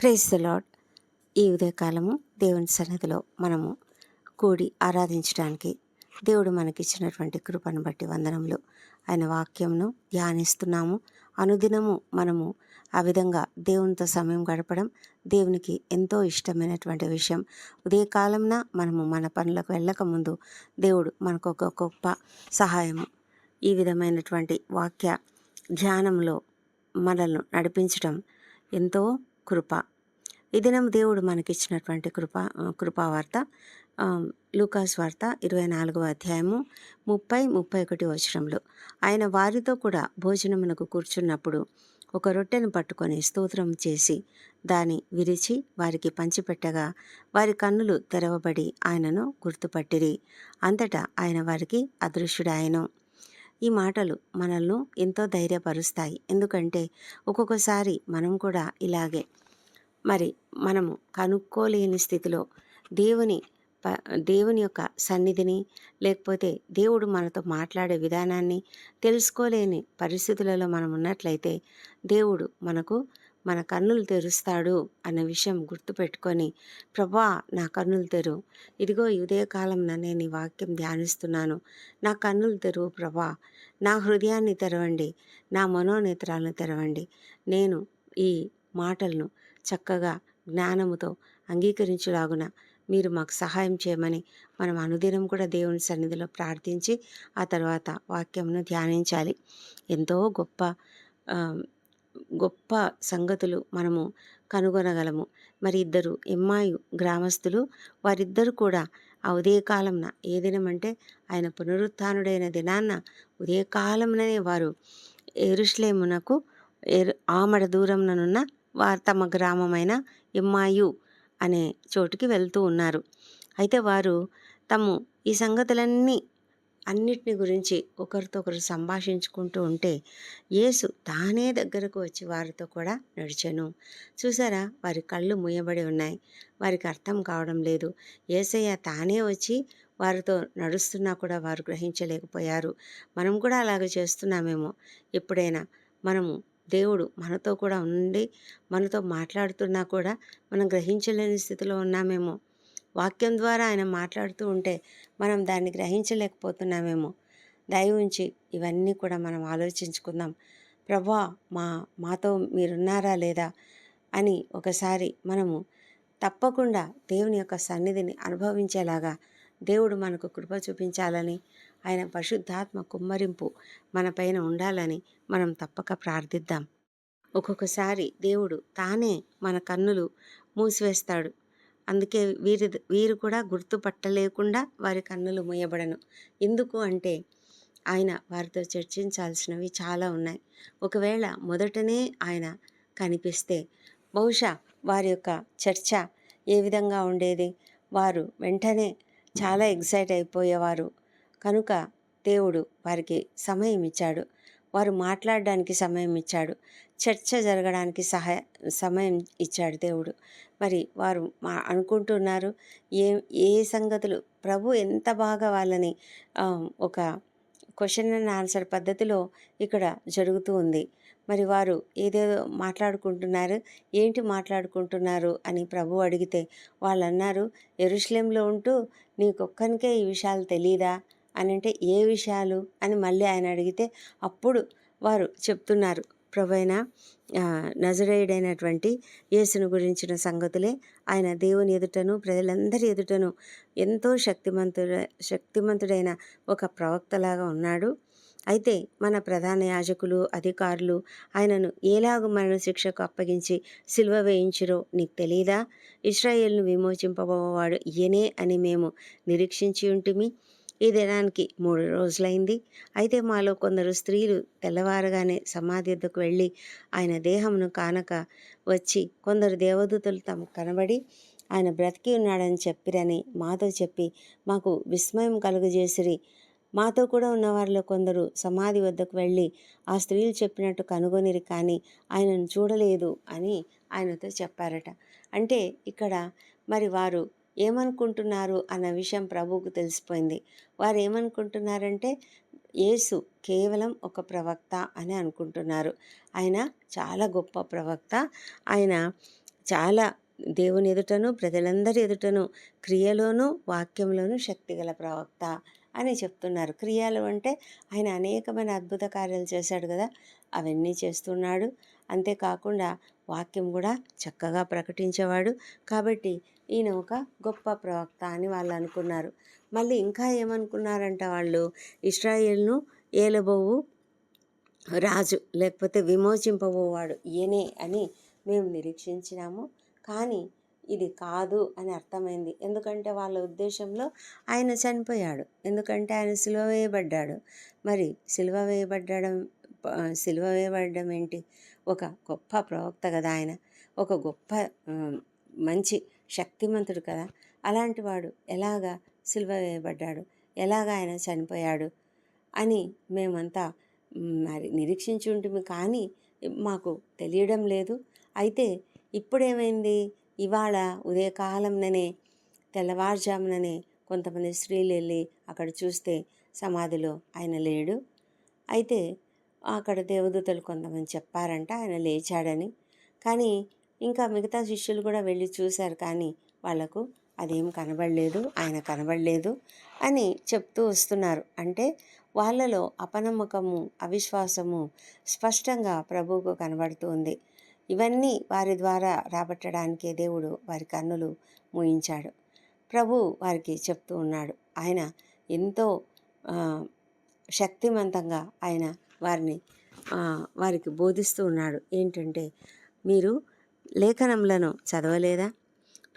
Praise the lord ఈ ఉదయకాలము దేవుని సన్నిధిలో మనము కూడి ఆరాధించడానికి దేవుడు మనకిచ్చినటువంటి కృపను బట్టి వందనములు. ఆయన వాక్యంను ధ్యానిస్తున్నాము. అనుదినము మనము ఆ విధంగా దేవునితో సమయం గడపడం దేవునికి ఎంతో ఇష్టమైనటువంటి విషయం. ఉదయకాలంన మనము మన పనులకు వెళ్ళకముందు దేవుడు మనకు ఒక గొప్ప సహాయము. ఈ విధమైనటువంటి వాక్య ధ్యానంలో మనల్ని నడిపించడం ఎంతో కృప. ఈ దినం దేవుడు మనకిచ్చినటువంటి కృప కృపావార్త. లూకాస్ వార్త ఇరవై నాలుగవ అధ్యాయము ముప్పై ముప్పై ఒకటి వచనంలో ఆయన వారితో కూడా భోజనమునకు కూర్చున్నప్పుడు ఒక రొట్టెను పట్టుకొని స్తోత్రం చేసి దాని విరిచి వారికి పంచిపెట్టగా వారి కన్నులు తెరవబడి ఆయనను గుర్తుపట్టిరి. అంతటా ఆయన వారికి అదృశ్యుడాయను ఈ మాటలు మనల్ని ఎంతో ధైర్యపరుస్తాయి. ఎందుకంటే ఒక్కొక్కసారి మనం కూడా ఇలాగే. మరి మనము కనుక్కోలేని స్థితిలో దేవుని ప దేవుని యొక్క సన్నిధిని లేకపోతే దేవుడు మనతో మాట్లాడే విధానాన్ని తెలుసుకోలేని పరిస్థితులలో మనం ఉన్నట్లయితే దేవుడు మనకు మన కన్నులు తెరుస్తాడు అన్న విషయం గుర్తుపెట్టుకొని ప్రభా నా కన్నులు తెరు. ఇదిగో ఈ ఉదయకాలం నేను ఈ వాక్యం ధ్యానిస్తున్నాను. నా కన్నులు తెరువు ప్రభా. నా హృదయాన్ని తెరవండి. నా మనోనేత్రాలను తెరవండి. నేను ఈ మాటలను చక్కగా జ్ఞానముతో అంగీకరించులాగున మీరు మాకు సహాయం చేయమని మనం అనుదినం కూడా దేవుని సన్నిధిలో ప్రార్థించి ఆ తర్వాత వాక్యమును ధ్యానించాలి. ఎంతో గొప్ప గొప్ప సంగతులు మనము కనుగొనగలము. మరి ఇద్దరు ఎమ్మాయి గ్రామస్తులు వారిద్దరు కూడా ఆ ఉదయకాలంన ఏ దినమంటే ఆయన పునరుత్డైన దినాన్న ఉదయకాలంలోనే వారు ఎరుష్లేమునకు ఎరు ఆమడ దూరంననున్న వారు తమ గ్రామమైన ఎమ్మాయు అనే చోటుకి వెళ్తూ ఉన్నారు. అయితే వారు తము ఈ సంగతులన్నీ అన్నిటిని గురించి ఒకరితో ఒకరు సంభాషించుకుంటూ ఉంటే యేసు తానే దగ్గరకు వచ్చి వారితో కూడా నడిచాను. చూసారా? వారి కళ్ళు మూయబడి ఉన్నాయి. వారికి అర్థం కావడం లేదు. ఏసయ్య తానే వచ్చి వారితో నడుస్తున్నా కూడా వారు గ్రహించలేకపోయారు. మనం కూడా అలాగే చేస్తున్నామేమో. ఎప్పుడైనా మనము దేవుడు మనతో కూడా ఉండి మనతో మాట్లాడుతున్నా కూడా మనం గ్రహించలేని స్థితిలో ఉన్నామేమో. వాక్యం ద్వారా ఆయన మాట్లాడుతూ ఉంటే మనం దాన్ని గ్రహించలేకపోతున్నామేమో. దయ ఉంచి ఇవన్నీ కూడా మనం ఆలోచించుకుందాం. ప్రభా మా మాతో మీరున్నారా లేదా అని ఒకసారి మనము తప్పకుండా దేవుని యొక్క సన్నిధిని అనుభవించేలాగా దేవుడు మనకు కృప చూపించాలని ఆయన పరిశుద్ధాత్మ కుమ్మరింపు మన పైన ఉండాలని మనం తప్పక ప్రార్థిద్దాం. ఒక్కొక్కసారి దేవుడు తానే మన కన్నులు మూసివేస్తాడు. అందుకే వీరి వీరు కూడా గుర్తుపట్టలేకుండా వారి కన్నులు మూయబడను. ఎందుకు అంటే ఆయన వారితో చర్చించాల్సినవి చాలా ఉన్నాయి. ఒకవేళ మొదటనే ఆయన కనిపిస్తే బహుశా వారి యొక్క చర్చ ఏ విధంగా ఉండేది? వారు వెంటనే చాలా ఎగ్జైట్ అయిపోయేవారు. కనుక దేవుడు వారికి సమయం ఇచ్చాడు. వారు మాట్లాడడానికి సమయం ఇచ్చాడు. చర్చ జరగడానికి సహాయ సమయం ఇచ్చాడు దేవుడు. మరి వారు మా అనుకుంటున్నారు ఏ ఏ సంగతులు? ప్రభు ఎంత బాగా వాళ్ళని ఒక క్వశ్చన్ అండ్ ఆన్సర్ పద్ధతిలో ఇక్కడ జరుగుతూ ఉంది. మరి వారు ఏదేదో మాట్లాడుకుంటున్నారు ఏంటి మాట్లాడుకుంటున్నారు అని ప్రభు అడిగితే వాళ్ళు అన్నారు ఎరుషలేంలో ఉంటూ నీకొక్కనికే ఈ విషయాలు తెలీదా? అని అంటే ఏ విషయాలు? అని మళ్ళీ ఆయన అడిగితే అప్పుడు వారు చెప్తున్నారు ప్రభైన నజరేయుడైనటువంటి యేసును గురించిన సంగతులే ఆయన దేవుని ఎదుటను ప్రజలందరి ఎదుటను ఎంతో శక్తిమంతుడ శక్తిమంతుడైన ఒక ప్రవక్తలాగా ఉన్నాడు. అయితే మన ప్రధాన యాజకులు అధికారులు ఆయనను ఏలాగు మరణ శిక్షకు అప్పగించి సిల్వ వేయించిరో నీకు తెలియదా ఇస్రాయేల్ను విమోచింపబోవాడు ఈయనే అని మేము నిరీక్షించి ఉంటిమి. ఈ దినానికి మూడు రోజులైంది. అయితే మాలో కొందరు స్త్రీలు తెల్లవారగానే సమాధి వద్దకు వెళ్ళి ఆయన దేహమును కానక వచ్చి కొందరు దేవదూతలు తమకు కనబడి ఆయన బ్రతికి ఉన్నాడని చెప్పిరని మాతో చెప్పి మాకు విస్మయం కలుగజేసిరి. మాతో కూడా ఉన్న వారిలో కొందరు సమాధి వద్దకు వెళ్ళి ఆ స్త్రీలు చెప్పినట్టు కనుగొనిరి కానీ ఆయనను చూడలేదు అని ఆయనతో చెప్పారట. అంటే ఇక్కడ మరి వారు ఏమనుకుంటున్నారు అన్న విషయం ప్రభువుకు తెలిసిపోయింది. వారు ఏమనుకుంటున్నారంటే యేసు కేవలం ఒక ప్రవక్త అని అనుకుంటున్నారు. ఆయన చాలా గొప్ప ప్రవక్త. ఆయన చాలా దేవుని ఎదుటను ప్రజలందరి ఎదుటను క్రియలోను వాక్యంలోను శక్తిగల ప్రవక్త అని చెప్తున్నారు. క్రియలు అంటే ఆయన అనేకమైన అద్భుత కార్యాలు చేశాడు కదా అవన్నీ చేస్తున్నాడు. అంతేకాకుండా వాక్యం కూడా చక్కగా ప్రకటించేవాడు. కాబట్టి ఈయన ఒక గొప్ప ప్రవక్త అని వాళ్ళు అనుకున్నారు. మళ్ళీ ఇంకా ఏమనుకున్నారంట వాళ్ళు? ఇస్రాయేల్ను ఏలబోవు రాజు లేకపోతే విమోచింపబోవాడు ఈయనే అని మేము నిరీక్షించినాము. కానీ ఇది కాదు అని అర్థమైంది. ఎందుకంటే వాళ్ళ ఉద్దేశంలో ఆయన చనిపోయాడు. ఎందుకంటే ఆయన సిలువ వేయబడ్డాడు. మరి సిలువ వేయబడ్డం సిలువ వేయబడడం ఏంటి? ఒక గొప్ప ప్రవక్త కదా ఆయన. ఒక గొప్ప మంచి శక్తిమంతుడు కదా. అలాంటి వాడు ఎలాగా సిలువ వేయబడ్డాడు? ఎలాగ ఆయన చనిపోయాడు? అని మేమంతా మరి నిరీక్షించి ఉంటుంది కానీ మాకు తెలియడం లేదు. అయితే ఇప్పుడేమైంది? ఇవాళ ఉదయకాలంలోనే తెల్లవారుజాముననే కొంతమంది స్త్రీలు వెళ్ళి అక్కడ చూస్తే సమాధిలో ఆయన లేడు. అయితే అక్కడ దేవదూతలు కొంతమంది చెప్పారంట ఆయన లేచాడని. కానీ ఇంకా మిగతా శిష్యులు కూడా వెళ్ళి చూశారు కానీ వాళ్ళకు అదేం కనబడలేదు ఆయన కనబడలేదు అని చెప్తూ వస్తున్నారు. అంటే వాళ్ళలో అపనమ్మకము అవిశ్వాసము స్పష్టంగా ప్రభువుకు కనబడుతుంది ఇవన్నీ వారి ద్వారా రాబట్టడానికే దేవుడు వారి కన్నులు మూయించాడు. ప్రభు వారికి చెప్తూ ఉన్నాడు. ఆయన ఎంతో శక్తివంతంగా ఆయన వారిని వారికి బోధిస్తూ ఉన్నాడు. ఏంటంటే మీరు లేఖనములను చదవలేదా?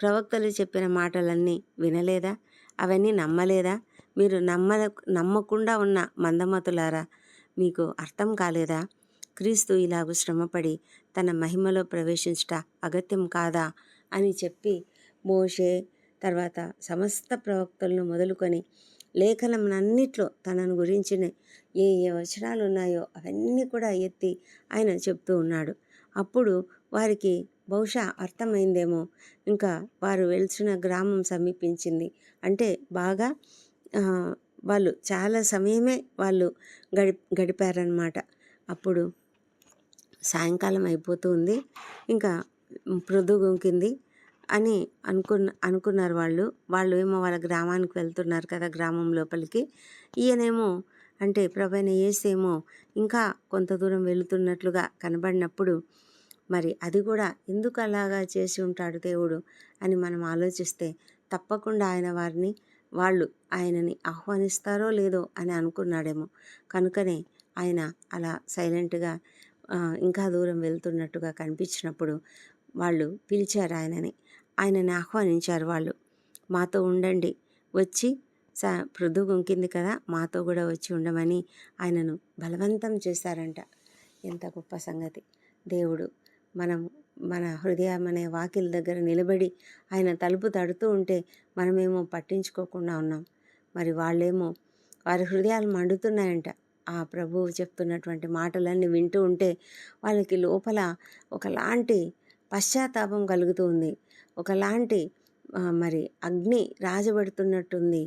ప్రవక్తలు చెప్పిన మాటలన్నీ వినలేదా? అవన్నీ నమ్మలేదా? మీరు నమ్మ నమ్మకుండా ఉన్న మందమతులారా? మీకు అర్థం కాలేదా? క్రీస్తు ఇలాగ శ్రమపడి తన మహిమలో ప్రవేశించుట అగత్యం కాదా? అని చెప్పి మోషే తర్వాత సమస్త ప్రవక్తలను మొదలుకొని లేఖనమునన్నిట్లో తనను గురించిన ఏ ఏ వచనాలు ఉన్నాయో అవన్నీ కూడా ఎత్తి ఆయన చెప్తూ ఉన్నాడు. అప్పుడు వారికి బహుశా అర్థమైందేమో. ఇంకా వారు వెలిసిన గ్రామం సమీపించింది. అంటే బాగా వాళ్ళు చాలా సమయమే వాళ్ళు గడి గడిపారనమాట అప్పుడు సాయంకాలం అయిపోతుంది ఇంకా ప్రొద్దుగుంకింది అని అనుకున్న అనుకున్నారు వాళ్ళు. వాళ్ళు ఏమో వాళ్ళ గ్రామానికి వెళ్తున్నారు కదా గ్రామం లోపలికి. ఈయనేమో అంటే ప్రభైన ఏసేమో ఇంకా కొంత దూరం వెళుతున్నట్లుగా కనబడినప్పుడు మరి అది కూడా ఎందుకు అలాగా చేసి ఉంటాడు దేవుడు అని మనం ఆలోచిస్తే తప్పకుండా ఆయన వారిని వాళ్ళు ఆయనని ఆహ్వానిస్తారో లేదో అని అనుకున్నాడేమో. కనుకనే ఆయన అలా సైలెంట్గా ఇంకా దూరం వెళ్తున్నట్టుగా కనిపించినప్పుడు వాళ్ళు పిలిచారు ఆయనని. ఆయనని ఆహ్వానించారు వాళ్ళు. మాతో ఉండండి వచ్చి స ప్రొద్దు గుంకింది కదా మాతో కూడా వచ్చి ఉండమని ఆయనను బలవంతం చేశారంట. ఎంత గొప్ప సంగతి. దేవుడు మనం మన హృదయం అనే వాకిల దగ్గర నిలబడి ఆయన తలుపు తడుతూ ఉంటే మనమేమో పట్టించుకోకుండా ఉన్నాం. మరి వాళ్ళేమో వారి హృదయాలు మండుతున్నాయంట. ఆ ప్రభువు చెప్తున్నటువంటి మాటలన్నీ వింటూ ఉంటే వాళ్ళకి లోపల ఒకలాంటి పశ్చాత్తాపం కలుగుతూ ఉంది. ఒకలాంటి మరి అగ్ని రాజబడుతున్నట్టుంది.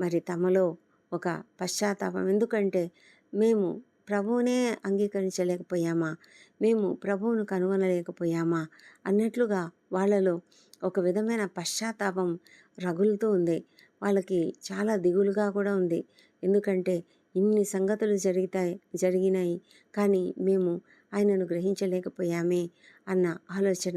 మరి తమలో ఒక పశ్చాత్తాపం. ఎందుకంటే మేము ప్రభువునే అంగీకరించలేకపోయామా? మేము ప్రభువును కనుగొనలేకపోయామా? అన్నట్లుగా వాళ్ళలో ఒక విధమైన పశ్చాత్తాపం రగులుతూ ఉంది. వాళ్ళకి చాలా దిగులుగా కూడా ఉంది. ఎందుకంటే ఇన్ని సంగతులు జరుగుతాయి జరిగినాయి. కానీ మేము ఆయనను గ్రహించలేకపోయామే అన్న ఆలోచన.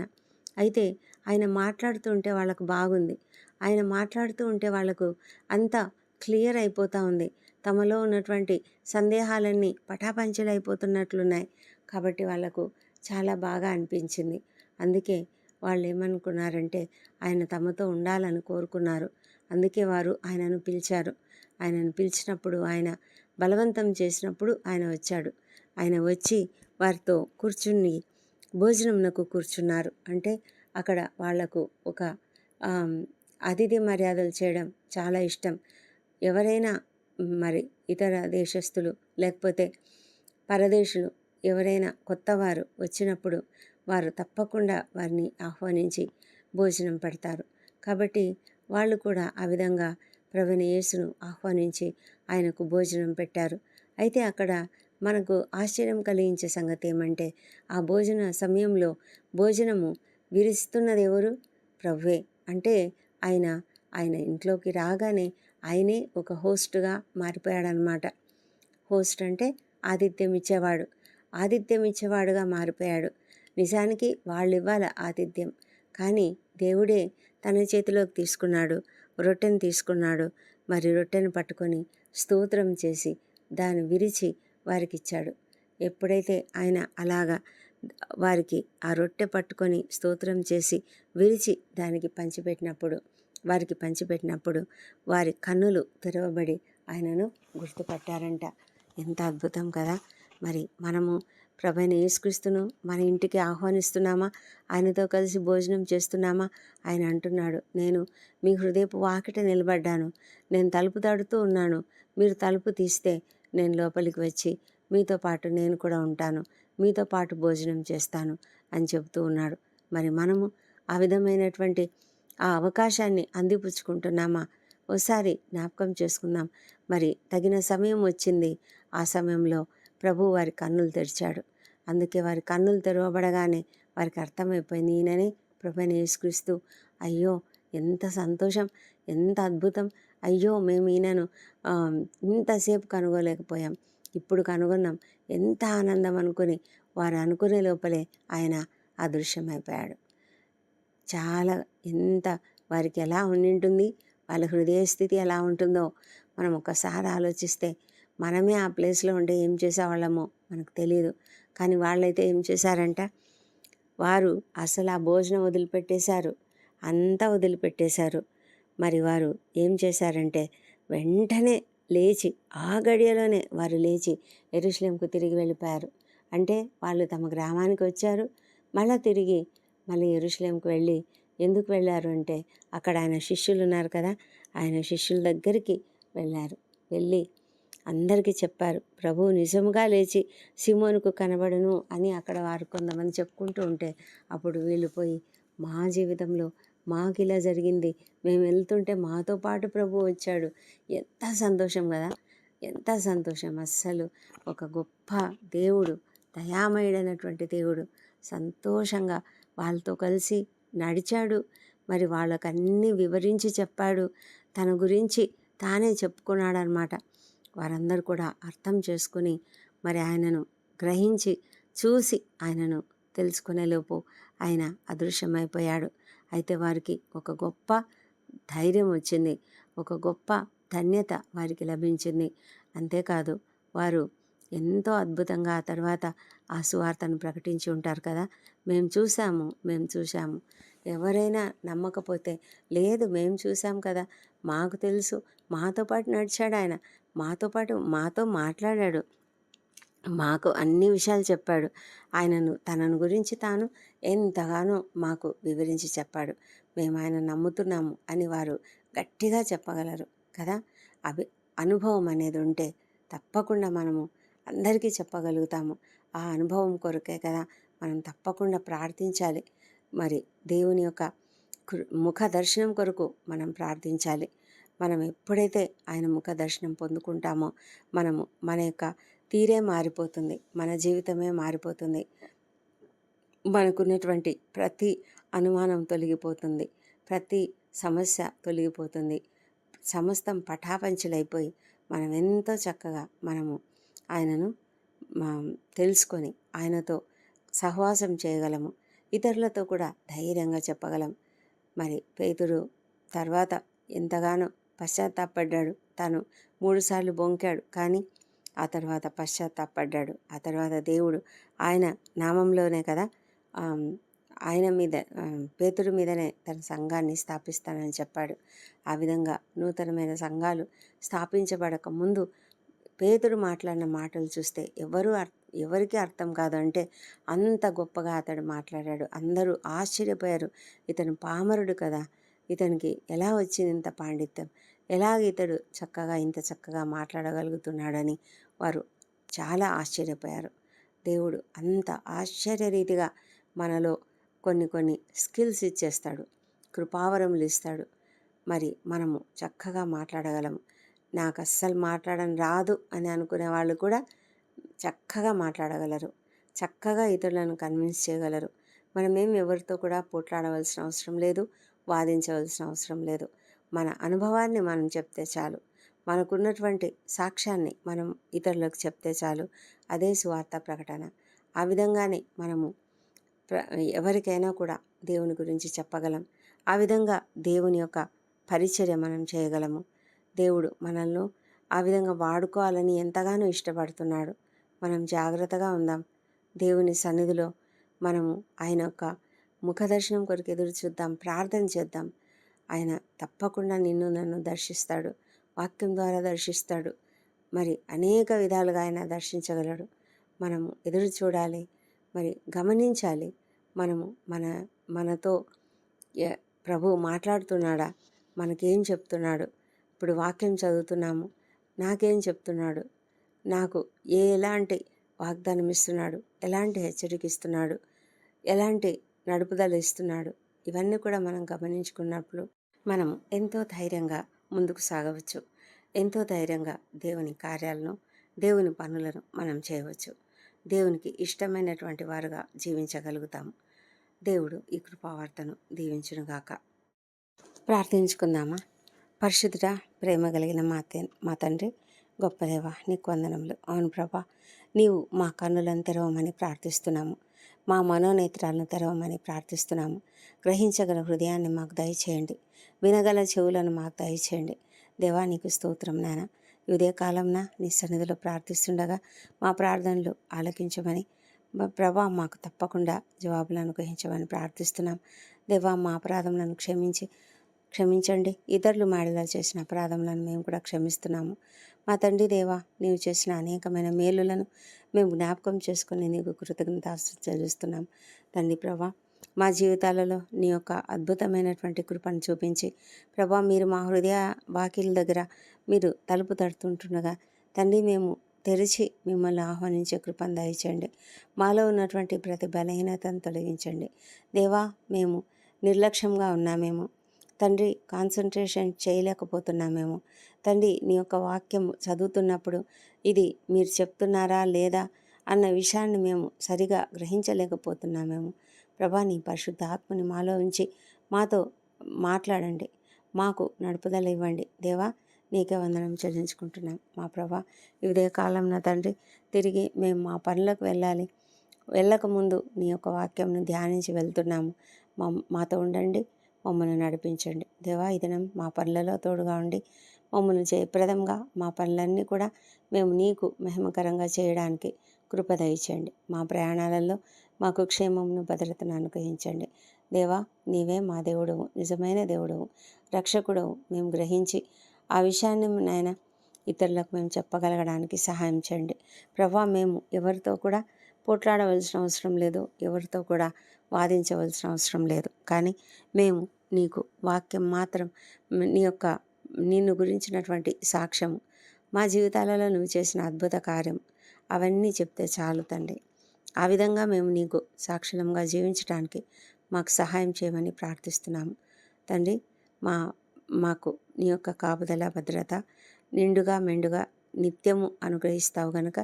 అయితే ఆయన మాట్లాడుతూ ఉంటే వాళ్ళకు బాగుంది. ఆయన మాట్లాడుతూ ఉంటే వాళ్ళకు అంతా క్లియర్ అయిపోతూ ఉంది. తమలో ఉన్నటువంటి సందేహాలన్నీ పటాపంచలైపోతున్నట్లున్నాయి. కాబట్టి వాళ్ళకు చాలా బాగా అనిపించింది. అందుకే వాళ్ళు ఏమనుకున్నారంటే ఆయన తమతో ఉండాలని కోరుకున్నారు. అందుకే వారు ఆయనను పిలిచారు. ఆయనను పిలిచినప్పుడు ఆయన బలవంతం చేసినప్పుడు ఆయన వచ్చాడు. ఆయన వచ్చి వారితో కూర్చుని భోజనంనకు కూర్చున్నారు. అంటే అక్కడ వాళ్ళకు ఒక అతిథి మర్యాదలు చేయడం చాలా ఇష్టం. ఎవరైనా మరి ఇతర దేశస్తులు లేకపోతే పరదేశులు ఎవరైనా కొత్తవారు వచ్చినప్పుడు వారు తప్పకుండా వారిని ఆహ్వానించి భోజనం పెడతారు. కాబట్టి వాళ్ళు కూడా ఆ విధంగా ప్రవీణ యేసును ఆహ్వానించి ఆయనకు భోజనం పెట్టారు. అయితే అక్కడ మనకు ఆశ్చర్యం కలిగించే సంగతి ఏమంటే ఆ భోజన సమయంలో భోజనము విరుస్తున్నది ఎవరు ప్రవ్వే అంటే ఆయన ఆయన ఇంట్లోకి రాగానే ఆయనే ఒక హోస్ట్గా మారిపోయాడనమాట. హోస్ట్ అంటే ఆతిథ్యం ఇచ్చేవాడు. ఆతిథ్యం ఇచ్చేవాడుగా మారిపోయాడు. నిజానికి వాళ్ళు ఇవ్వాలి ఆతిథ్యం. కానీ దేవుడే తన చేతిలోకి తీసుకున్నాడు. రొట్టెను తీసుకున్నాడు. మరి రొట్టెను పట్టుకొని స్తోత్రం చేసి దాన్ని విరిచి వారికి ఇచ్చాడు ఎప్పుడైతే ఆయన అలాగా వారికి ఆ రొట్టె పట్టుకొని స్తోత్రం చేసి విరిచి దానికి పంచిపెట్టినప్పుడు వారికి పంచిపెట్టినప్పుడు వారి కన్నులు తెరవబడి ఆయనను గుర్తుపట్టారంట. ఎంత అద్భుతం కదా! మరి మనము ప్రభైన యేసుక్రీస్తును మన ఇంటికి ఆహ్వానిస్తున్నామా? ఆయనతో కలిసి భోజనం చేస్తున్నామా? ఆయన అంటున్నాడు నేను మీ హృదయపు వాకిట నిలబడ్డాను. నేను తలుపు తడుతూ ఉన్నాను. మీరు తలుపు తీస్తే నేను లోపలికి వచ్చి మీతో పాటు నేను కూడా ఉంటాను. మీతో పాటు భోజనం చేస్తాను అని చెబుతూ ఉన్నాడు. మరి మనము ఆ విధమైనటువంటి ఆ అవకాశాన్ని అందిపుచ్చుకుంటున్నామా? ఓసారి జ్ఞాపకం చేసుకుందాం. మరి తగిన సమయం వచ్చింది. ఆ సమయంలో ప్రభు వారి కన్నులు తెరిచాడు. అందుకే వారి కన్నులు తెరవబడగానే వారికి అర్థమైపోయింది. ఈయననే ప్రభుని యేసుక్రీస్తు. అయ్యో ఎంత సంతోషం ఎంత అద్భుతం. అయ్యో మేము ఈయనను ఇంతసేపు కనుగోలేకపోయాం ఇప్పుడు కనుగొన్నాం. ఎంత ఆనందం అనుకుని వారు అనుకునే లోపలే ఆయన అదృశ్యమైపోయాడు. చాలా ఎంత వారికి ఎలా ఉండింటుంది వాళ్ళ హృదయ స్థితి ఎలా ఉంటుందో మనం ఒకసారి ఆలోచిస్తే మనమే ఆ ప్లేస్లో ఉంటే ఏం చేసేవాళ్ళమో మనకు తెలియదు కానీ వాళ్ళైతే ఏం చేశారంట వారు అసలు ఆ భోజనం వదిలిపెట్టేశారు అంతా వదిలిపెట్టేశారు. మరి వారు ఏం చేశారంటే వెంటనే లేచి ఆ గడియలోనే వారు లేచి ఎరుషలేంకు తిరిగి వెళ్ళిపోయారు. అంటే వాళ్ళు తమ గ్రామానికి వచ్చారు మళ్ళీ తిరిగి మళ్ళీ ఎరుషలేంకి వెళ్ళి ఎందుకు వెళ్ళారు అంటే అక్కడ ఆయన శిష్యులు ఉన్నారు కదా ఆయన శిష్యుల దగ్గరికి వెళ్ళారు. వెళ్ళి అందరికీ చెప్పారు ప్రభువు నిజముగా లేచి సిమోనుకు కనబడును అని అక్కడ వారు కొంతమంది చెప్పుకుంటూ ఉంటే అప్పుడు వీళ్ళు పోయి మా జీవితంలో మాకు ఇలా జరిగింది. మేము వెళ్తుంటే మాతో పాటు ప్రభు వచ్చాడు. ఎంత సంతోషం కదా! ఎంత సంతోషం. అస్సలు ఒక గొప్ప దేవుడు దయామయుడైనటువంటి దేవుడు సంతోషంగా వాళ్ళతో కలిసి నడిచాడు. మరి వాళ్ళకన్నీ వివరించి చెప్పాడు. తన గురించి తానే చెప్పుకున్నాడు అనమాట వారందరూ కూడా అర్థం చేసుకుని మరి ఆయనను గ్రహించి చూసి ఆయనను తెలుసుకునేలోపు ఆయన అదృశ్యమైపోయాడు. అయితే వారికి ఒక గొప్ప ధైర్యం వచ్చింది. ఒక గొప్ప ధన్యత వారికి లభించింది. అంతేకాదు వారు ఎంతో అద్భుతంగా ఆ తర్వాత ఆ సువార్తను ప్రకటించి ఉంటారు కదా. మేము చూసాము మేము చూసాము ఎవరైనా నమ్మకపోతే లేదు మేము చూసాం కదా మాకు తెలుసు మాతో పాటు నడిచాడు ఆయన. మాతో పాటు మాతో మాట్లాడాడు. మాకు అన్ని విషయాలు చెప్పాడు. ఆయనను తనను గురించి తాను ఎంతగానో మాకు వివరించి చెప్పాడు. మేము ఆయన నమ్ముతున్నాము అని వారు గట్టిగా చెప్పగలరు కదా? అభి అనుభవం అనేది ఉంటే తప్పకుండా మనము అందరికీ చెప్పగలుగుతాము. ఆ అనుభవం కొరకే కదా మనం తప్పకుండా ప్రార్థించాలి. మరి దేవుని యొక్క కృ- ముఖ దర్శనం కొరకు మనం ప్రార్థించాలి. మనం ఎప్పుడైతే ఆయన ముఖ దర్శనం పొందుకుంటామో మనము మన యొక్క తీరే మారిపోతుంది మన జీవితమే మారిపోతుంది. మనకున్నటువంటి ప్రతి అనుమానం తొలగిపోతుంది ప్రతి సమస్య తొలగిపోతుంది. సమస్తం పటాపంచలైపోయి మనం ఎంతో చక్కగా మనము ఆయనను తెలుసుకొని ఆయనతో సహవాసం చేయగలము. ఇతరులతో కూడా ధైర్యంగా చెప్పగలం. మరి పేతురు తర్వాత ఎంతగానో పశ్చాత్తాపడ్డాడు. తాను మూడుసార్లు బొంకాడు. కానీ ఆ తర్వాత పశ్చాత్తాపడ్డాడు. ఆ తర్వాత దేవుడు ఆయన నామంలోనే కదా ఆయన మీద పేతుడి మీదనే తన సంఘాన్ని స్థాపిస్తానని చెప్పాడు. ఆ విధంగా నూతనమైన సంఘాలు స్థాపించబడక ముందు పేతుడు మాట్లాడిన మాటలు చూస్తే ఎవరు అర్- ఎవరికి అర్థం కాదు అంటే అంత గొప్పగా అతడు మాట్లాడాడు. అందరూ ఆశ్చర్యపోయారు. ఇతను పామరుడు కదా ఇతనికి ఎలా వచ్చింది ఇంత పాండిత్యం? ఎలాగ ఇతడు చక్కగా ఇంత చక్కగా మాట్లాడగలుగుతున్నాడని వారు చాలా ఆశ్చర్యపోయారు. దేవుడు అంత ఆశ్చర్యరీతిగా మనలో కొన్ని కొన్ని స్కిల్స్ ఇచ్చేస్తాడు కృపావరములు ఇస్తాడు. మరి మనము చక్కగా మాట్లాడగలము. నాకు అస్సలు మాట్లాడడం రాదు అని అనుకునే వాళ్ళు కూడా చక్కగా మాట్లాడగలరు. చక్కగా ఇతరులను కన్విన్స్ చేయగలరు. మనమేం ఎవరితో కూడా పోట్లాడవలసిన అవసరం లేదు. వాదించవలసిన అవసరం లేదు. మన అనుభవాన్ని మనం చెప్తే చాలు. మనకున్నటువంటి సాక్ష్యాన్ని మనం ఇతరులకు చెప్తే చాలు. అదే సువార్త ప్రకటన. ఆ విధంగానే మనము ప్ర ఎవరికైనా కూడా దేవుని గురించి చెప్పగలం. ఆ విధంగా దేవుని యొక్క పరిచర్య మనం చేయగలము. దేవుడు మనల్ని ఆ విధంగా వాడుకోవాలని ఎంతగానో ఇష్టపడుతున్నాడు. మనం జాగ్రత్తగా ఉందాం. దేవుని సన్నిధిలో మనము ఆయన యొక్క ముఖదర్శనం కొరకు ఎదురు చూద్దాం ప్రార్థన చేద్దాం. ఆయన తప్పకుండా నిన్ను నన్ను దర్శిస్తాడు వాక్యం ద్వారా దర్శిస్తాడు. మరి అనేక విధాలుగా ఆయన దర్శించగలడు. మనము ఎదురు చూడాలి మరి గమనించాలి. మనము మన మనతో ప్రభు మాట్లాడుతున్నాడా? మనకేం చెప్తున్నాడు? ఇప్పుడు వాక్యం చదువుతున్నాము నాకేం చెప్తున్నాడు? నాకు ఏ ఎలాంటి వాగ్దానం ఇస్తున్నాడు ఎలాంటి హెచ్చరిక ఇస్తున్నాడు? ఎలాంటి నడుపుదల ఇస్తున్నాడు ఇవన్నీ కూడా మనం గమనించుకున్నప్పుడు మనం ఎంతో ధైర్యంగా ముందుకు సాగవచ్చు. ఎంతో ధైర్యంగా దేవుని కార్యాలను దేవుని పనులను మనం చేయవచ్చు. దేవునికి ఇష్టమైనటువంటి వారుగా జీవించగలుగుతాము దేవుడు ఈ కృపావార్తను దీవించునుగాక. ప్రార్థించుకుందామా? పరిశుద్ధుడ ప్రేమ కలిగిన మా తే- మా తండ్రి గొప్పదేవ నీకు వందనములు. అవును ప్రభా నీవు మా కన్నులను తెరవమని ప్రార్థిస్తున్నాము. మా మనోనేత్రాలను తెరవమని ప్రార్థిస్తున్నాము. గ్రహించగల హృదయాన్ని మాకు దయచేయండి. వినగల చెవులను మాకు దయచేయండి. దేవా నీకు స్తోత్రం నాయన. ఉదయకాలంన నీ సన్నిధిలో ప్రార్థిస్తుండగా మా ప్రార్థనలు ఆలకించమని ప్రభా మాకు తప్పకుండా జవాబులను గ్రహించమని ప్రార్థిస్తున్నాం. దేవా మా అపరాధములను క్షమించి క్షమించండి. ఇతరులు మాడిలా చేసిన అపరాధములను మేము కూడా క్షమిస్తున్నాము. మా తండ్రి దేవా నీవు చేసిన అనేకమైన మేలులను మేము జ్ఞాపకం చేసుకుని నీకు కృతజ్ఞత చెల్లిస్తున్నాం తండ్రి ప్రభా మా జీవితాలలో నీ యొక్క అద్భుతమైనటువంటి కృపను చూపించి ప్రభా మీరు మా హృదయ వాకిల దగ్గర మీరు తలుపు తడుతుంటుండగా తండ్రి మేము తెరిచి మిమ్మల్ని ఆహ్వానించే కృపను దయచేయండి. మాలో ఉన్నటువంటి ప్రతి బలహీనతను తొలగించండి. దేవా మేము నిర్లక్ష్యంగా ఉన్నామేమో. తండ్రి కాన్సన్ట్రేషన్ చేయలేకపోతున్నామేమో. తండ్రి నీ యొక్క వాక్యం చదువుతున్నప్పుడు ఇది మీరు చెప్తున్నారా లేదా అన్న విషయాన్ని మేము సరిగా గ్రహించలేకపోతున్నామేమో. ప్రభా నీ పరిశుద్ధ ఆత్మని మాలో ఉంచి మాతో మాట్లాడండి. మాకు నడుపుదల ఇవ్వండి. దేవా నీకే వందనం చెల్లించుకుంటున్నాం. మా ప్రభా ఇదే కాలం తండ్రి తిరిగి మేము మా పనులకు వెళ్ళాలి. వెళ్ళక ముందు నీ యొక్క వాక్యంను ధ్యానించి వెళ్తున్నాము. మా మాతో ఉండండి. మమ్మల్ని నడిపించండి. దేవా ఈ దినం మా పనులలో తోడుగా ఉండి మమ్మల్ని జయప్రదంగా మా పనులన్నీ కూడా మేము నీకు మహిమకరంగా చేయడానికి కృప దయచేయండి. మా ప్రయాణాలలో మాకు క్షేమమును భద్రతను అనుగ్రహించండి. దేవా నీవే మా దేవుడవు నిజమైన దేవుడవు రక్షకుడవు. మేము గ్రహించి ఆ విషయాన్ని నాయన ఇతరులకు మేము చెప్పగలగడానికి సహాయం చేయండి. ప్రభా మేము ఎవరితో కూడా పోట్లాడవలసిన అవసరం లేదు. ఎవరితో కూడా వాదించవలసిన అవసరం లేదు. కానీ మేము నీకు వాక్యం మాత్రం నీ యొక్క నిన్ను గురించినటువంటి సాక్ష్యము మా జీవితాలలో నువ్వు చేసిన అద్భుత కార్యం అవన్నీ చెప్తే చాలు తండ్రి. ఆ విధంగా మేము నీకు సాక్షులంగా జీవించడానికి మాకు సహాయం చేయమని ప్రార్థిస్తున్నాము. తండ్రి మా మాకు నీ యొక్క కాపుదల భద్రత నిండుగా మెండుగా నిత్యము అనుగ్రహిస్తావు గనక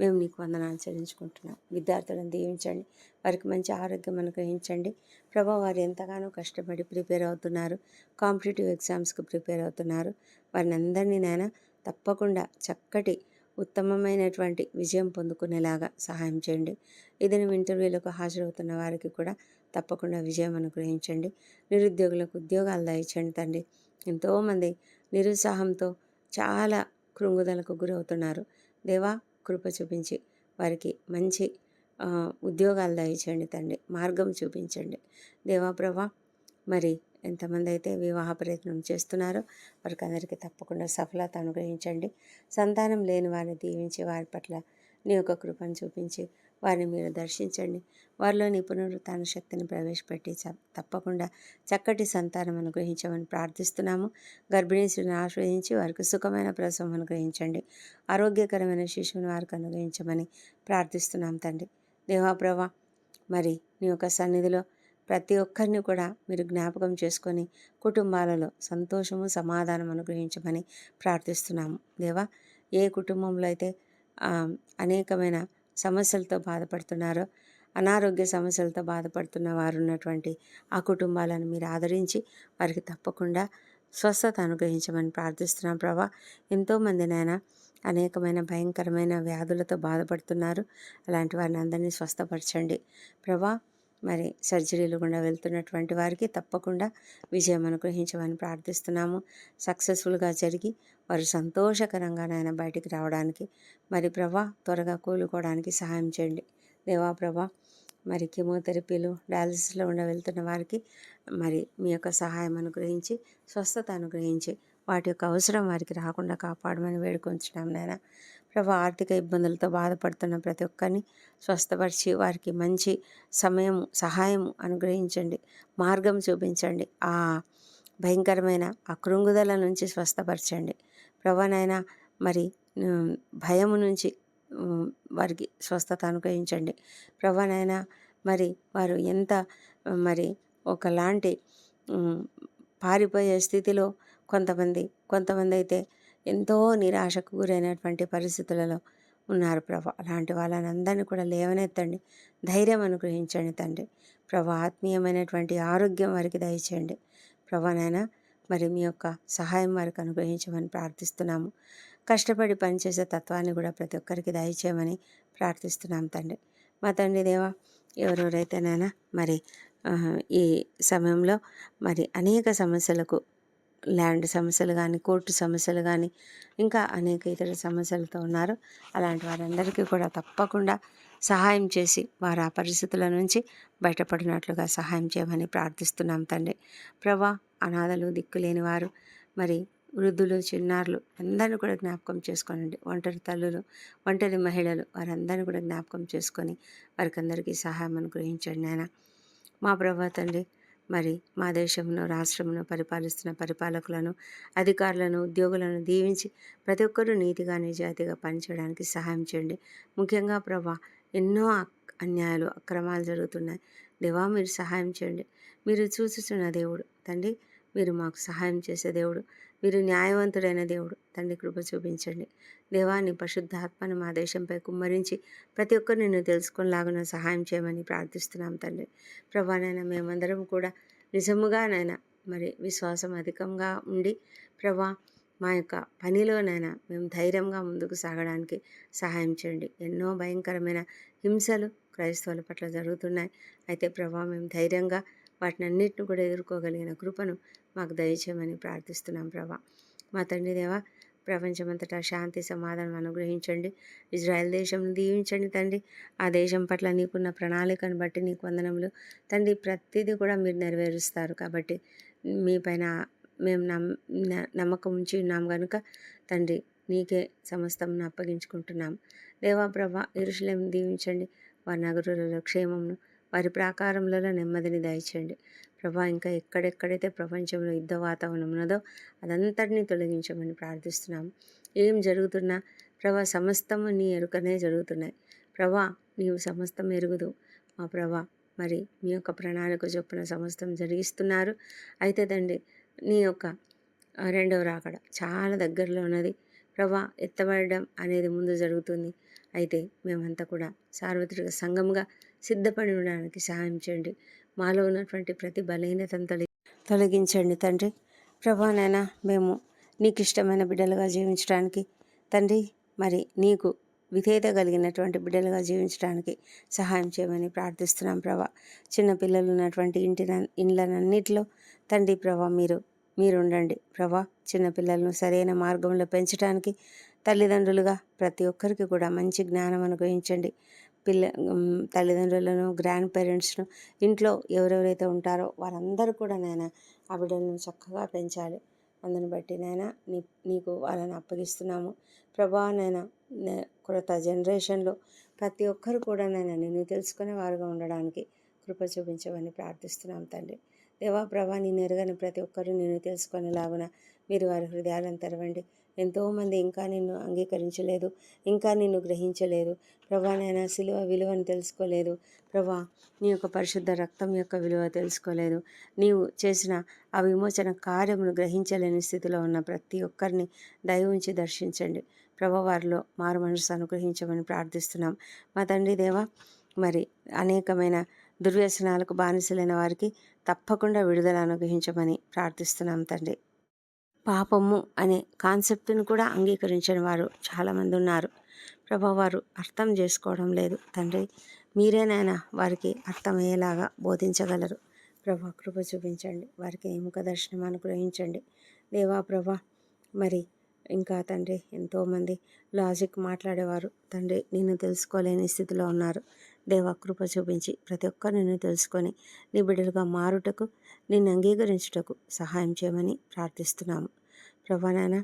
మేము నీకు వందనాలు చెల్లించుకుంటున్నాం. విద్యార్థులను దీవించండి. వారికి మంచి ఆరోగ్యం అనుగ్రహించండి. ప్రభా వారు ఎంతగానో కష్టపడి ప్రిపేర్ అవుతున్నారు. కాంపిటేటివ్ ఎగ్జామ్స్కి ప్రిపేర్ అవుతున్నారు. వారిని అందరినీ నాయన తప్పకుండా చక్కటి ఉత్తమమైనటువంటి విజయం పొందుకునేలాగా సహాయం చేయండి. ఏదైనా ఇంటర్వ్యూలకు హాజరవుతున్న వారికి కూడా తప్పకుండా విజయం అనుగ్రహించండి. నిరుద్యోగులకు ఉద్యోగాలు దయచేయండి తండ్రి. ఎంతోమంది నిరుత్సాహంతో చాలా కృంగుదలకు గురవుతున్నారు. దేవా కృప చూపించి వారికి మంచి ఉద్యోగాలు దయచేయండి తండ్రి. మార్గం చూపించండి. దేవాప్రభా మరి ఎంతమంది అయితే వివాహ ప్రయత్నం చేస్తున్నారో వారికి అందరికీ తప్పకుండా సఫలత అనుగ్రహించండి. సంతానం లేని వారిని దీవించి వారి పట్ల నీ యొక్క కృపను చూపించి వారిని మీరు దర్శించండి. వారిలో నీ పునరుత్న శక్తిని ప్రవేశపెట్టి చ- తప్పకుండా చక్కటి సంతానం అనుగ్రహించమని ప్రార్థిస్తున్నాము. గర్భిణీ స్త్రీని ఆశ్రయించి వారికి సుఖమైన ప్రసవం అనుగ్రహించండి. ఆరోగ్యకరమైన శిశువుని వారికి అనుగ్రహించమని ప్రార్థిస్తున్నాం తండ్రి. దేవాప్రభ మరి నీ యొక్క సన్నిధిలో ప్రతి ఒక్కరిని కూడా మీరు జ్ఞాపకం చేసుకొని కుటుంబాలలో సంతోషము సమాధానం అనుగ్రహించమని ప్రార్థిస్తున్నాము. దేవా ఏ కుటుంబంలో అయితే అనేకమైన సమస్యలతో బాధపడుతున్నారో. అనారోగ్య సమస్యలతో బాధపడుతున్న వారు ఉన్నటువంటి ఆ కుటుంబాలను మీరు ఆదరించి వారికి తప్పకుండా స్వస్థత అనుగ్రహించమని ప్రార్థిస్తున్నాం ప్రభా. ఎంతోమంది నాయన అనేకమైన భయంకరమైన వ్యాధులతో బాధపడుతున్నారు. అలాంటి వారిని అందరినీ స్వస్థపరచండి. ప్రభా మరి సర్జరీలు గుండా వెళ్తున్నటువంటి వారికి తప్పకుండా విజయం అనుగ్రహించమని ప్రార్థిస్తున్నాము. సక్సెస్ఫుల్గా జరిగి వారు సంతోషకరంగా నాయన బయటికి రావడానికి మరి ప్రభా త్వరగా కోలుకోవడానికి సహాయం చేయండి. దేవా ప్రభా మరి కెమోథెరపీలు డయాలసిస్లో ఉండ వెళ్తున్న వారికి మరి మీ యొక్క సహాయం అనుగ్రహించి స్వస్థత అనుగ్రహించి వాటి యొక్క అవసరం వారికి రాకుండా కాపాడమని వేడుకొంచున్నాం నాయన. ప్రభా ఆర్థిక ఇబ్బందులతో బాధపడుతున్న ప్రతి ఒక్కరిని స్వస్థపరిచి వారికి మంచి సమయం సహాయం అనుగ్రహించండి. మార్గం చూపించండి. ఆ భయంకరమైన ఆ కృంగుదల నుంచి స్వస్థపరచండి. ప్రభానైనా మరి భయం భయము నుంచి వారికి స్వస్థత అనుగ్రహించండి. ప్రభానైనా మరి వారు ఎంత మరి ఒకలాంటి పారిపోయే స్థితిలో కొంతమంది కొంతమంది అయితే ఎంతో నిరాశకు గురైనటువంటి పరిస్థితులలో ఉన్నారు ప్రభా. అలాంటి వాళ్ళని అందరినీ కూడా లేవనెత్తండి. ధైర్యం అనుగ్రహించండి తండ్రి. ప్రభా ఆత్మీయమైనటువంటి ఆరోగ్యం వారికి దయచేయండి. ప్రభానైనా మరి మీ యొక్క సహాయం వారికి అనుగ్రహించమని ప్రార్థిస్తున్నాము. కష్టపడి పనిచేసే తత్వాన్ని కూడా ప్రతి ఒక్కరికి దయచేయమని ప్రార్థిస్తున్నాం తండ్రి. మా తండ్రి దేవా ఎవరెవరైతేనైనా మరి ఈ సమయంలో మరి అనేక సమస్యలకు ల్యాండ్ సమస్యలు కానీ కోర్టు సమస్యలు కానీ ఇంకా అనేక ఇతర సమస్యలతో ఉన్నారు. అలాంటి వారందరికీ కూడా తప్పకుండా సహాయం చేసి వారు ఆ పరిస్థితుల నుంచి బయటపడినట్లుగా సహాయం చేయమని ప్రార్థిస్తున్నాం తండ్రి. ప్రభా అనాథలు దిక్కులేని వారు మరి వృద్ధులు చిన్నారులు అందరిని కూడా జ్ఞాపకం చేసుకోనండి. ఒంటరి తల్లులు ఒంటరి మహిళలు వారందరిని కూడా జ్ఞాపకం చేసుకొని వారికి అందరికీ సహాయం అనుగ్రహించండి నాయన. మా ప్రభా తండ్రి మరి మా దేశంలో రాష్ట్రంలో పరిపాలిస్తున్న పరిపాలకులను అధికారులను ఉద్యోగులను దీవించి ప్రతి ఒక్కరూ నీతిగా నిజాయితీగా పనిచేయడానికి సహాయం చేయండి. ముఖ్యంగా ప్రభా ఎన్నో అన్యాయాలు అక్రమాలు జరుగుతున్నాయి. దేవా మీరు సహాయం చేయండి. మీరు చూస్తున్న దేవుడు తండ్రి మీరు మాకు సహాయం చేసే దేవుడు. మీరు న్యాయవంతుడైన దేవుడు. తండ్రి కృప చూపించండి. దేవాన్ని పరిశుద్ధాత్మను మా దేశంపై కుమ్మరించి ప్రతి ఒక్కరు నిన్ను తెలుసుకునేలాగా సహాయం చేయమని ప్రార్థిస్తున్నాం తండ్రి. ప్రభానైనా మేమందరం కూడా నిజముగానైనా మరి విశ్వాసం అధికంగా ఉండి ప్రభా మా యొక్క పనిలోనైనా మేము ధైర్యంగా ముందుకు సాగడానికి సహాయం చేయండి. ఎన్నో భయంకరమైన హింసలు క్రైస్తవుల పట్ల జరుగుతున్నాయి. అయితే ప్రభా మేము ధైర్యంగా వాటిని అన్నిటిని కూడా ఎదుర్కోగలిగిన కృపను మాకు దయచేయమని ప్రార్థిస్తున్నాం ప్రభా. మా తండ్రి దేవా ప్రపంచమంతటా శాంతి సమాధానం అనుగ్రహించండి. ఇజ్రాయెల్ దేశంను దీవించండి తండ్రి. ఆ దేశం పట్ల నీకున్న ప్రణాళికను బట్టి నీకు వందనములు. తండ్రి ప్రతిదీ కూడా మీరు నెరవేరుస్తారు కాబట్టి మీ పైన మేము నమ్ న- నమ్మకం ఉంచి ఉన్నాం కనుక తండ్రి నీకే సమస్తం అప్పగించుకుంటున్నాం. దేవా ప్రభా ఇరుషులేం దీవించండి. వారి నగరులలో క్షేమమును వారి ప్రాకారంలో నెమ్మదిని దయచేయండి ప్రభా ఇంకా ఎక్కడెక్కడైతే ప్రపంచంలో యుద్ధ వాతావరణం ఉన్నదో అదంతటినీ తొలగించమని ప్రార్థిస్తున్నాం ఏం జరుగుతున్నా ప్రభా సమస్తము నీ ఎరుకనే జరుగుతున్నాయి. ప్రభా నీవు సమస్తం ఎరుగుదు. మా ప్రభా మరి మీ యొక్క ప్రణాళిక చొప్పున సమస్తం జరిగిస్తున్నారు. అయితే తండ్రి నీ యొక్క రెండవ రాకడ చాలా దగ్గరలో ఉన్నది. ప్రభా ఎత్తబడడం అనేది ముందు జరుగుతుంది. అయితే మేమంతా కూడా సార్వత్రిక సంఘంగా సిద్ధపడి ఉండడానికి సహాయం చేయండి. మాలో ఉన్నటువంటి ప్రతి బలహీనతను తొలగి తొలగించండి తండ్రి. ప్రభా నాయన మేము నీకు ఇష్టమైన బిడ్డలుగా జీవించడానికి తండ్రి మరి నీకు విధేయత కలిగినటువంటి బిడ్డలుగా జీవించడానికి సహాయం చేయమని ప్రార్థిస్తున్నాం ప్రభా. చిన్నపిల్లలు ఉన్నటువంటి ఇంటి ఇండ్లనన్నిటిలో తండ్రి ప్రభా మీరు మీరు ఉండండి ప్రభా చిన్నపిల్లలను సరైన మార్గంలో పెంచడానికి తల్లిదండ్రులుగా ప్రతి ఒక్కరికి కూడా మంచి జ్ఞానం అనుగ్రహించండి. పిల్ల తల్లిదండ్రులను గ్రాండ్ పేరెంట్స్ను ఇంట్లో ఎవరెవరైతే ఉంటారో వారందరూ కూడా నాయన ఆ బిడ్డలను చక్కగా పెంచాలి. అందుని బట్టి నాయన నీ నీకు వాళ్ళని అప్పగిస్తున్నాము. ప్రభా నాయన కొత్త జనరేషన్లో ప్రతి ఒక్కరు కూడా నాయన నిన్ను తెలుసుకునే వారుగా ఉండడానికి కృప చూపించమని ప్రార్థిస్తున్నాం తండ్రి. దేవా ప్రభా నేను ఎరగని ప్రతి ఒక్కరూ నేను తెలుసుకునేలాగున మీరు వారి హృదయాలను తెరవండి. ఎంతోమంది ఇంకా నిన్ను అంగీకరించలేదు ఇంకా నిన్ను గ్రహించలేదు. ప్రభా నేను సిలువ విలువను తెలుసుకోలేదు. ప్రభా నీ యొక్క పరిశుద్ధ రక్తం యొక్క విలువ తెలుసుకోలేదు. నీవు చేసిన ఆ విమోచన కార్యమును గ్రహించలేని స్థితిలో ఉన్న ప్రతి ఒక్కరిని దయ ఉంచి దర్శించండి. ప్రభా వారిలో మారు మనసు అనుగ్రహించమని ప్రార్థిస్తున్నాం. మా తండ్రి దేవ మరి అనేకమైన దుర్వ్యసనాలకు బానిసలైన వారికి తప్పకుండా విడుదల అనుగ్రహించమని ప్రార్థిస్తున్నాం తండ్రి. పాపము అనే కాన్సెప్ట్ని కూడా అంగీకరించిన వారు చాలామంది ఉన్నారు ప్రభా వారు అర్థం చేసుకోవడం లేదు. తండ్రి మీరేనైనా వారికి అర్థమయ్యేలాగా బోధించగలరు. ప్రభా కృప చూపించండి. వారికి ఎముక దర్శనం అనుగ్రహించండి. దేవా ప్రభా మరి ఇంకా తండ్రి ఎంతోమంది లాజిక్ మాట్లాడేవారు. తండ్రి నిన్ను తెలుసుకోలేని స్థితిలో ఉన్నారు. దేవా కృప చూపించి ప్రతి ఒక్కరు నిన్ను తెలుసుకొని నీ బిడ్డలుగా మారుటకు నిన్ను అంగీకరించుటకు సహాయం చేయమని ప్రార్థిస్తున్నాము. ప్రభానాయన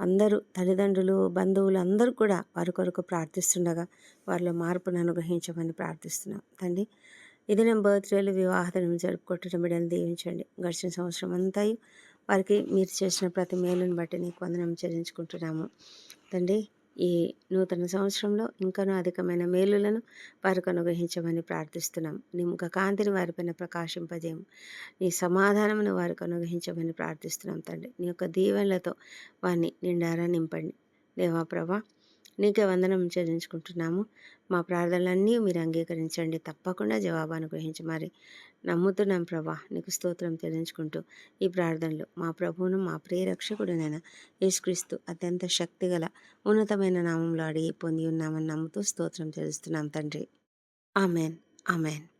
అందరూ తల్లిదండ్రులు బంధువులు అందరూ కూడా వారి కొరకు ప్రార్థిస్తుండగా వారిలో మార్పును అనుగ్రహించమని ప్రార్థిస్తున్నాం. తండ్రి ఇది నేను బర్త్డేలు వివాహాలను జరుపుకుంటున్న బిడ్డలు దీవించండి. గడిచిన సంవత్సరం అంతా వారికి మీరు చేసిన ప్రతి మేలుని బట్టి నీకు వందనం చెల్లించుకుంటున్నాము. తండ్రి ఈ నూతన సంవత్సరంలో ఇంకనూ అధికమైన మేలులను వారికి అనుగ్రహించమని ప్రార్థిస్తున్నాం. నీ ముఖ కాంతిని వారిపైన ప్రకాశింపజేయము. నీ సమాధానమును వారికి అనుగ్రహించమని ప్రార్థిస్తున్నాం తండ్రి. నీ యొక్క దీవెనలతో వారిని నిండారా నింపండి. దేవా ప్రభా నీకే వందనం చెల్లించుకుంటున్నాము. మా ప్రార్థనలన్నీ మీరు అంగీకరించండి. తప్పకుండా జవాబు అనుగ్రహించి మరి నమ్ముతున్నాం ప్రభా నీకు స్తోత్రం చెల్లించుకుంటూ ఈ ప్రార్థనలు. మా ప్రభువును మా ప్రియరక్షకుడునైన యేసుక్రీస్తు అత్యంత శక్తిగల ఉన్నతమైన నామంలో అడిగి పొంది ఉన్నామని నమ్ముతూ స్తోత్రం చెల్లిస్తున్నాం తండ్రి. ఆమెన్. ఆమెన్.